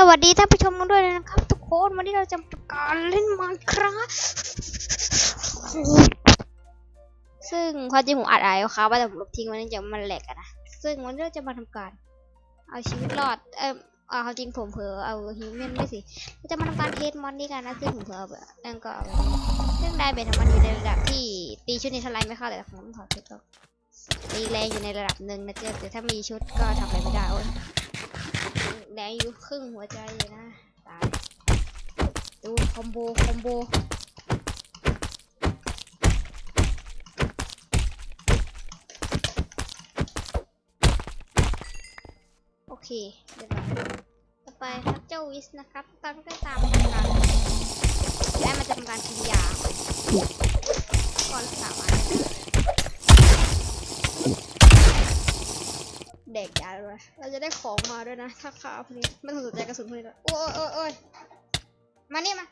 สวัสดีท่านผู้ชมกันด้วยนะครับ ทุกคนวันนี้เราจะประกาศเล่นมาครับซึ่งความจริงผมอัดอะไรครับว่าแต่ผมลบทิ้งไว้เนื่องจากมันแหลกอะนะซึ่งวันนี้เราจะมาทำการ เอาชีวิตรอดเออเอาความจริงผมเผลอเอาฮิวแมนด้วยสิเราจะมาทำการเทสมอนนี่กันนะซึ่งผมเผลอแบบนั่นก็ซึ่งได้เบนของมันอยู่ในระดับที่ตีชุดนี้ทลายไม่เข้าแต่ผมต้องถอดชุดก็ตีแรงอยู่ในระดับหนึ่งนะเจ๊แต่ถ้ามีชุดก็ทำอะไรไม่ได้โอ้ ดงอยู่ครึ่งหัวใจเลยนะ ตาย ดูคอมโบ คอมโบโอเคเรียบร้อยต่อไปครับเจ้าวิสนะครับตามก็ตามมาทำการและมันจะทำการกินยาก่อนสามอัน ดกยาด้วยเราจะได้ของมาด้วยนะถ้าขาวพวกนี้ไม่ต้องสนใจกระสุนพวกนี้ด้วยโอ้ยโอ้ยโอ้ยมานี่มา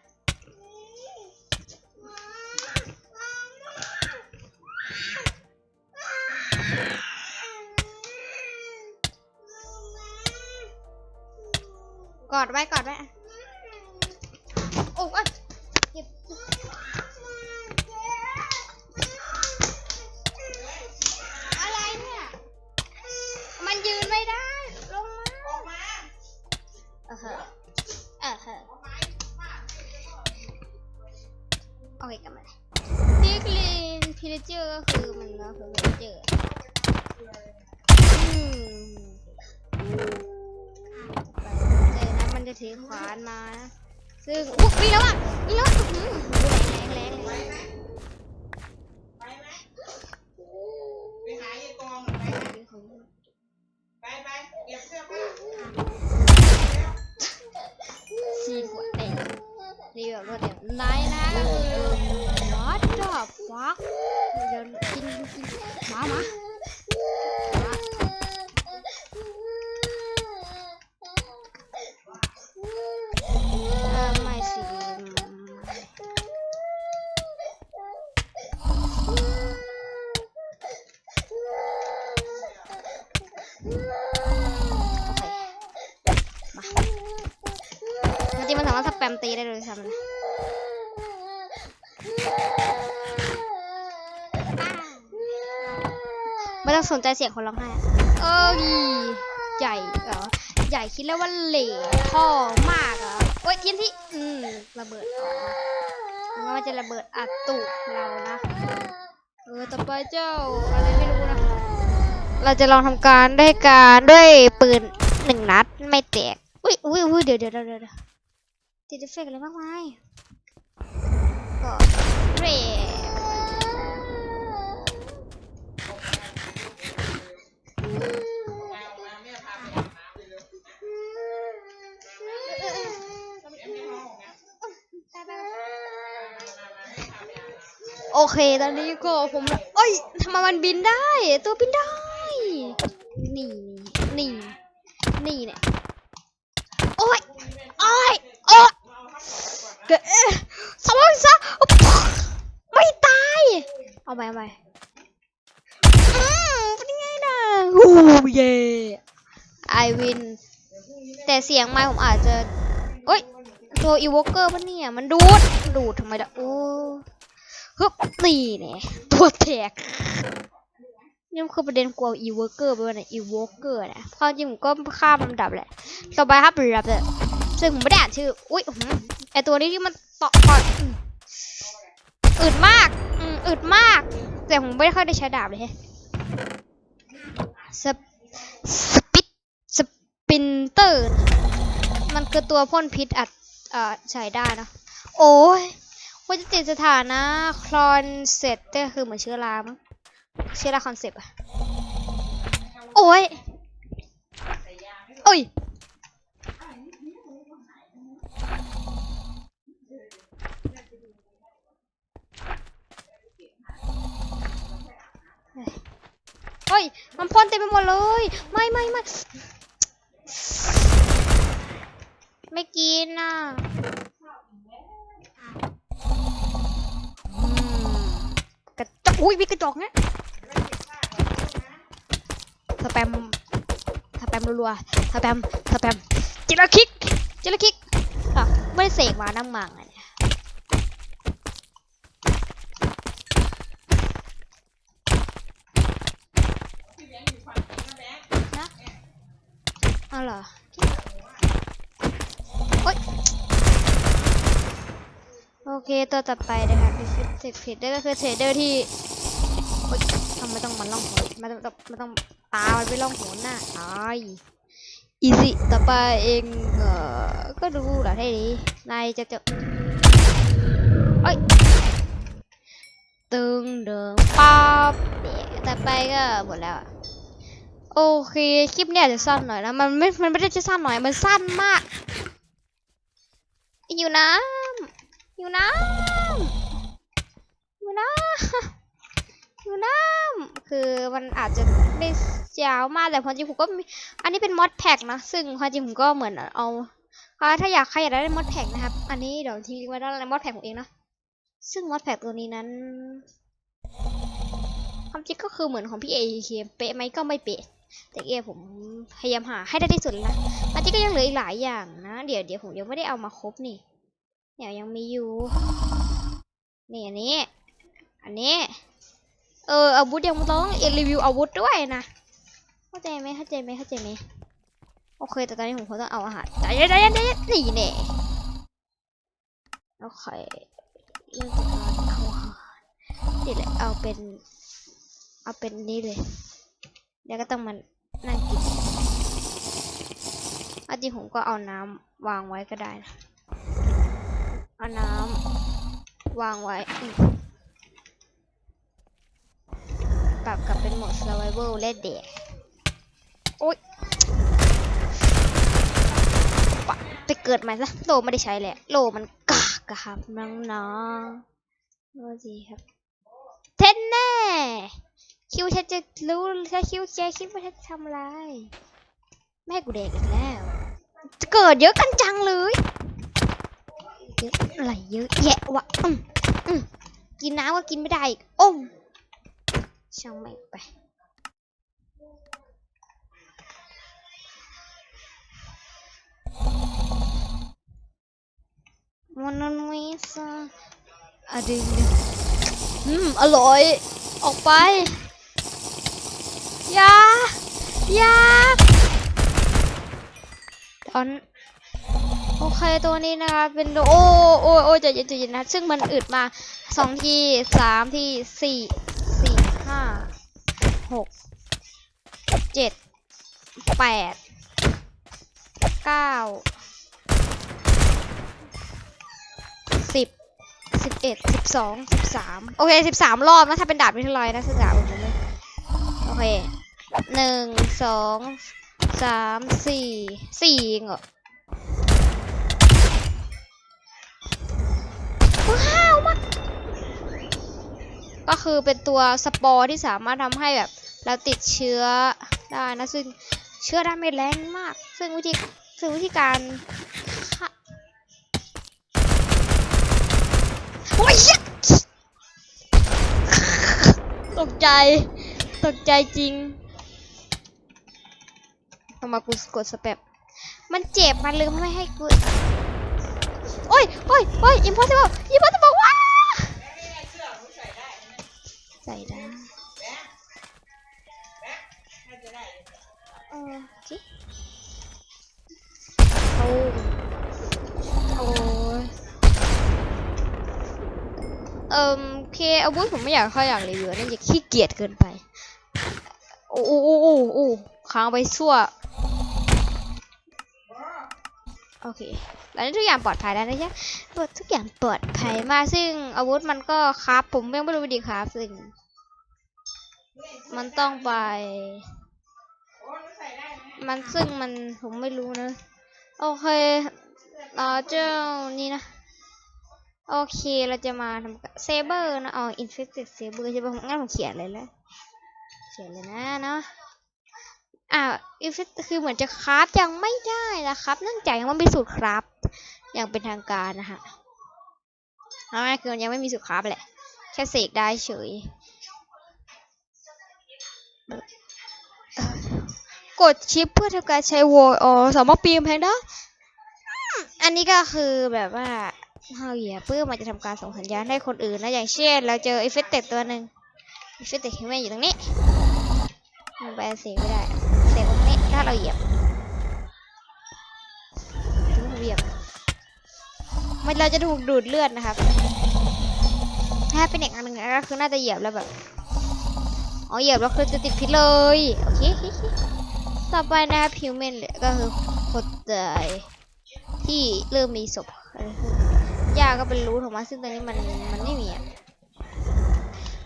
กอดไว้กอดไว้อะโอ้ยเจ็บ นพิเจอร์ก็คือมันก็คือพิเจอร์อืมเจอนะมันจะถือขวานมานะซึ่งอุ๊ยมีแล้วอะมีแล้วแรงแรงแรงาจริงๆมันสามารถสแปมตีได้เลยซ้ำนะไม่ต้องสนใจเสียงคนร้องไห้เอ้ยใหญ่เหรอใหญ่คิดแล้วว่าเหล่ท่อมากเหรอะโอ้ยทีนที่อืมระเบิดว่ามันจะระเบิดอัดตูดเรานะเออต่อไปเจ้าอะไรไม่รู้นะเราจะลองทำการด้วยการด้วยปืนหนึ่งนัดไม่แตกอุ้ยอุ้ยอุ้ยเดี๋ยวเดี๋ยวเดี๋ยวเดี๋ยว ติดเอฟเฟกต์อะไรมากมายก็เรโอเค ตอนนี้ก็ผมเอ้ยทำไมมันบินได้ ตัวบินได้ นี่ นี่ นี่เนี่ย โอ้ย โอ้ย โอ้ยเกิดสมองซะไม่ตาย เอาไปเอาไปอืมเป็นไงนะโอ้เย่ไอวิน แต่ เสียงไมค์ผมอาจจะโอ้ยตัวอีวอเกอร์ปะเนี่ย มันดูด ดูดทำไมล่ะ โอ้ฮึบนี่เนี่ยตัวแตกนี่มันคือประเด็นกลัวอีวอเกอร์ไปวันไหนอีวอเกอร์นะความจริงผมก็ข้ามลำดับแหละ ต่อไปครับระดับเลยซึ่งผมไม่ได้อ่านชื่อ อุ้ยอื้อหือไอตัวนี้ที่มันต่อก่อนอึดมากอืมอึดมาก แต่ผมไม่ค่อยได้ใช้ดาบเลยแฮะสปสปิสปินเตอร์ มันคือตัวพ่นพิษอัดเอ่อใช้ได้นะ โอ้ยว่าจะติดสถานะคลอนเสร็จก็คือเหมือนเชื้อรามั้งเชื้อราคอนเซปต์อะโอ้ยโอ้ยเฮ้ย มันพ่นเต็มไปหมดเลย ไม่ไม่ไม่ ไม่กินน่ะกระจกอุ้ยมีกระจกเนี่ยสแปมสแปมรัวๆสแปมสแปมจิราคิกจิลคิกค่ะไม่ได้เสกมาน้ำมังอะเนี่ยพี่แบงค์อยู่ฝั่งนี้นะแบงค์เอเหรอ เคตัวต่อไปนะคะคือเทรดเทรดเดอร์ก็คือเทรดเดอร์ที่โอ๊ยต้องไม่ต้องมันล่องหนไม่ต้องไม่ต้องตามันไปล่องหนหน้าตายอีซี่ต่อไปเองเอ่อก็ดูแหละให้ดีนายจะจะเอ้ยตึงเดิมป๊อปต่อไปก็หมดแล้วโอเค คลิปเนี่ยจะสั้นหน่อยนะ มันไม่ มันไม่ได้จะสั้นหน่อย มันสั้นมาก อยู่น้ำ อยู่น้ำอยู่น้ำอยู่น้ำคือมันอาจจะไม่ยาวมากแต่ความจริงผมก็มีอันนี้เป็นมอดแพ็กนะซึ่งความจริงผมก็เหมือนเอาถ้าอยากใครอยากได้มอดแพ็กนะครับ อันนี้เดี๋ยวทิ้งลิงไว้ด้านล่างมอดแพ็กผมเองนะซึ่งมอดแพ็กตัวนี้นั้นความจริงก็คือเหมือนของพี่เอเคเป๊ะไหมก็ไม่เป๊ะแต่เอผมพยายามหาให้ได้ที่สุดแล้วนะอันนี้ก็ยังเหลืออีกหลายอย่างนะ เดี๋ยวเดี๋ยวผมยังไม่ได้เอามาครบนี่ เนี่ยยังมีอยู่ นี่อันนี้ อันนี้ เอออาวุธยังต้องเอรีวิวอาวุธด้วยนะ เข้าใจไหมเข้าใจไหมเข้าใจไหมโอเค แต่ตอนนี้ผมคงต้องเอาอาหารใจเย็นใจเย็นใจเย็นนี่แน่โอเคเรื่องจากการเอาอาหารนี่แหละเอาเป็น เอาเป็นนี่เลยแล้วก็ต้องมานั่งกินอันจริงผมก็เอาน้ำวางไว้ก็ได้นะ เอาน้ำวางไว้ปรับกลับเป็นโหมด survival เล่นเด็กโอ๊ยปะไปเกิดใหม่ซะโลไม่ได้ใช้แหละโลมันกากะครับน้องๆโอ้จีครับ เทนแน่ คิวฉันจะรู้ถ้าคิวแกคิดว่าฉันทำอะไร แม่กูเด็กอีกแล้ว จะเกิดเยอะกันจังเลย อะอะไรเยอะแยะวะอืมอืมกินน้ำก็กินไม่ได้อีกโอ้มช่างไม่งไป มันนั่นไม่ซะอะดึงอืม อร่อย ออกไป ยายาตอน โอเคตัวนี้นะคะเป็นโอ้โอ้โอ้จเย็นใจเย็นนะ ซึ่งมันอึดมาสองทีสามทีสี่สี่ห้าหกเจ็ดแปดเก้าสิบสิบเอ็ดสิบสองสิบสามโอเคสิบสามรอบนะถ้าเป็นดาบวิทยาลัยนะสิบสามเลยโอเคหนึ่งสองสามสี่สี่เหรอ ว้าวมาก ก็คือเป็นตัวสปอร์ที่สามารถทำให้แบบเราติดเชื้อได้นะซึ่งเชื้อดาเมจแรงมาก ซึ่งวิธีซึ่งวิธีการโอ้ยตกใจตกใจจริงทำไมากูกดสเปมมันเจ็บมันลืมไม่ให้กูโอ้ยโอ้ยโอ้ย impossible impossible ใส่ได้เออจิโอ้โอ้เอ่มโอเคอาวุธผมไม่อยากค่อยอยากรีวิวนั่นจะขี้เกียจเกินไปอ้โอ้โอ้โอ้โอ้ค้างไปชั่ว โอเคแล้วทุกอย่างปลอดภัยแล้วนะจ๊ะทุกอย่างปลอดภัยมากซึ่งอาวุธมันก็ครับ ผมยังไม่รู้วิธีครับซึ่ง มันต้องไปโอ้ยใส่ได้ไหมมันซึ่งมันผมไม่รู้นะ โอเคเอ่อเจ้านี่นะ โอเคเราจะมาทำเซเบอร์นะอ๋ออินฟคเต็ดเซเบอร์ใช่ปะงั้นผมเขียนเลยแล้ว เขียนเลยนะเนาะ อ่าอินเฟคือเหมือนจะคราฟยังไม่ได้นะครับเนื่องจากยังไม่มีสูตรคราฟอย่างเป็นทางการนะฮะเอาง่ายคือมันยังไม่มีสูตรคราฟแหละ แค่เสกได้เฉยกดชิปเพื่อทำการใช้วอลอ๋อสามารถปีนแพงได้ออันนี้ก็คือแบบว่าเราเหยียปื้มมันจะทำการส่งสัญญาณให้คนอื่นนะอย่างเช่น เราเจอเอฟเฟกต์ตัวหนึ่งเอฟเฟกต์ฮิวแมนอยู่ตรงนี้มันไปเสียไม่ได้ ถ้าเราเหยียบถึงเหยียบมันเราจะถูกดูดเลือดนะครับ ถ้าเป็นเอีกอันหนึ่งก็คือน่าจะเหยียบแล้วแบบอ๋อเหยียบแล้วคือจะติดพิษเลยโอเคต่อไปนะครับพิวเมนก็คือคนตายที่เริ่มมีศพยาก็เป็นรูทออกมาซึ่งตอนนี้มันมันไม่มีอะ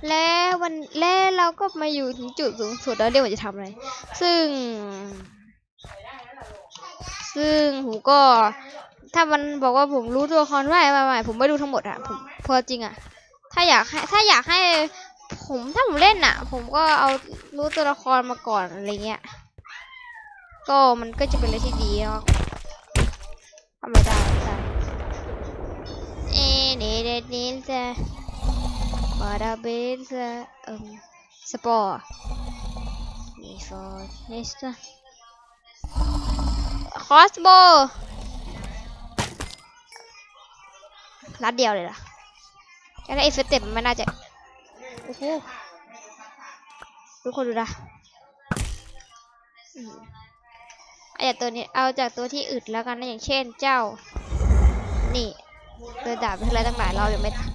และวันและเราก็มาอยู่ถึงจุดสูงสุดแล้วเดี๋ยวจะทำอะไร ซึ่ง ซึ่งผมก็ ถ้ามันบอกว่าผมรู้ตัวละครว่าไม่ไม่ผมไม่รู้ทั้งหมดอะผมเพอจริงอะถ้าอยากให้ถ้าอยากให้ผมถ้าผมเล่นอะผมก็เอารู้ตัวละครมาก่อนอะไรเงี้ย ก็มันก็จะเป็นอะไรที่ดีเนาะทำไมได้ไม่ได้เอ๊ะเดเดเดนจะ บาดาเบนจะเอ่มสปอร์นี่ฟอร์เนสต์คอสโบนัดเดียวเลยล่ะแค่ได้เอฟเฟต์มันไม่น่าจะ โอ้โหทุกคนดูนะอืมเอาจากตัวนี้เอาจากตัวที่อึดแล้วกันนะอย่างเช่นเจ้า นี่ตัวดาบไปอะไรตั้งหลายรอบยังไม่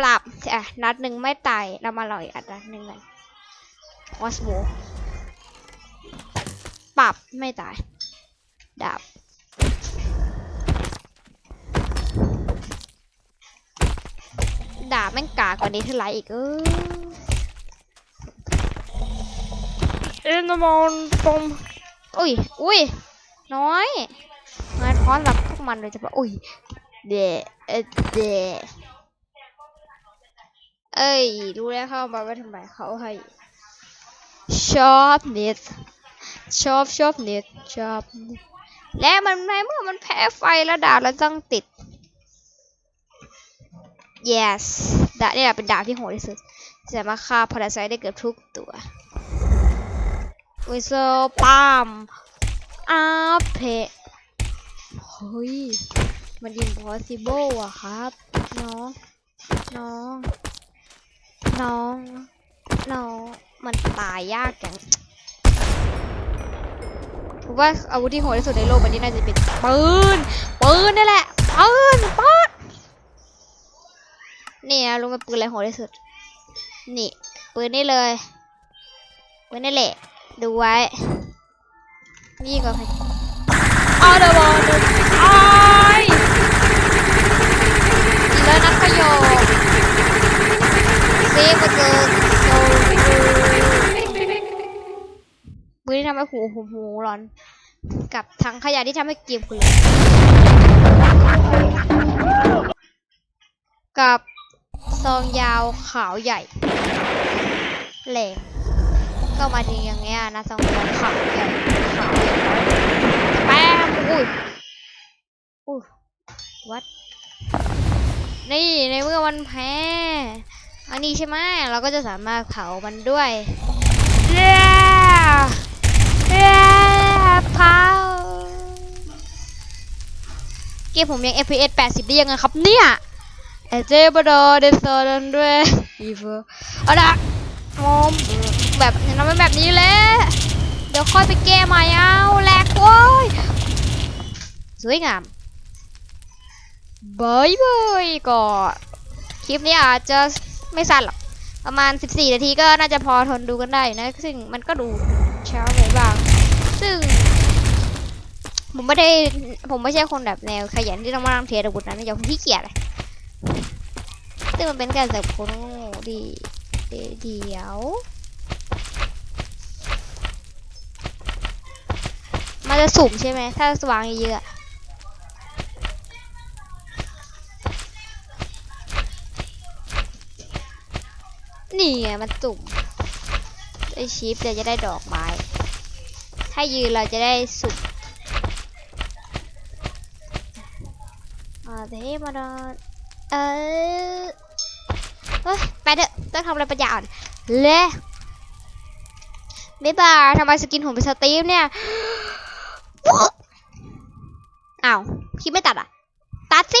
ปรับอะนัดหนึ่งไม่ตายเรามาลอยอัดนัดหนึ่งกันวอสโบปรับไม่ตายดาบด่าแม่งกากกว่านี้เท่าไรอีกเออเอ็นมอนปมอุ้ยอุ้ยน้อยงานท้อนรับพวกมันเลยจะบอกอุ้ยเดะเอะเดะ เอ้ยรู้แล้วเข้ามาว่าทำไมเขาให้ชอบเน็ตชอบชอบเน็ตชอบเน็ตและมันในเมื่อมันแพ้ไฟแล้วดาบแล้วต้องติด yes ดาบนี่แหละเป็นดาบที่โหดที่สุดสามารถฆ่าพาราไซได้เกือบทุกตัววิโซปามอาเพเฮ้ยมัน impossible อะครับ น้อง น้อง น้องน้องมันตายยากจังผมว่าอาวุธที่โหดที่สุดในโลกวันนี้น่าจะเป็นปืนปืนนี่แหละปืนปืนนี่นะรู้ไหมปืนอะไรโหดที่สุด นี่ปืนนี่เลยปืนนี่แหละ ดูไว้ นี่ก็ใครออเดอร์บอลอ้ายอีแล้วนักขยโย เซฟมาเจอโซปืนที่ทำให้หูหูหูร้อน กับถังขยะที่ทำให้เกมคุณเลยกับซองยาวขาวใหญ่แหลมก็มาถึงอย่างเงี้ยนะซองยาวขาวใหญ่ขาวใหญ่แป๊มอุ้ยอุ้ยวัดนี่ในเมื่อมันแพ้ อันนี้ใช่ไหมเราก็จะสามารถเผามันด้วยเย้เย้เผาเกมผมยัง FPS 80 ได้ยังไงครับเนี่ยเอเจบดอเดซอดันด้วยอีเฟอร์เอาละมอมแบบทำเป็นแบบนี้แหละเดี๋ยวค่อยไปแก้ใหม่เอาแหลกโว้ยสวยงามบายบายก็คลิปนี้อาจจะ ไม่สั้นหรอก ประมาณ 14 นาทีก็น่าจะพอทนดูกันได้นะ ซึ่งมันก็ดูเช้าไปบ้าง ซึ่ง ผมไม่ได้ ผมไม่ใช่คนแบบแนวขยันที่ต้องมานั่งเทียร์อาวุธนะอย่างผมขี้เกียจเลยซึ่งมันเป็นการเสิร์ฟคนโง่ดีเดเดี๋ยว มันจะสุ่มใช่ไหม ถ้าสว่างเยอะ นี่ไงมันสุ่มได้ชิปเราจะได้ดอกไม้ ถ้ายืนเราจะได้สุ่มอ่าเทมาดอนเออเฮ้ยไปเถอะต้องทำอะไรประหยัดเลยบ๊ายบายทำไมสกินผมเป็นสตีฟเนี่ย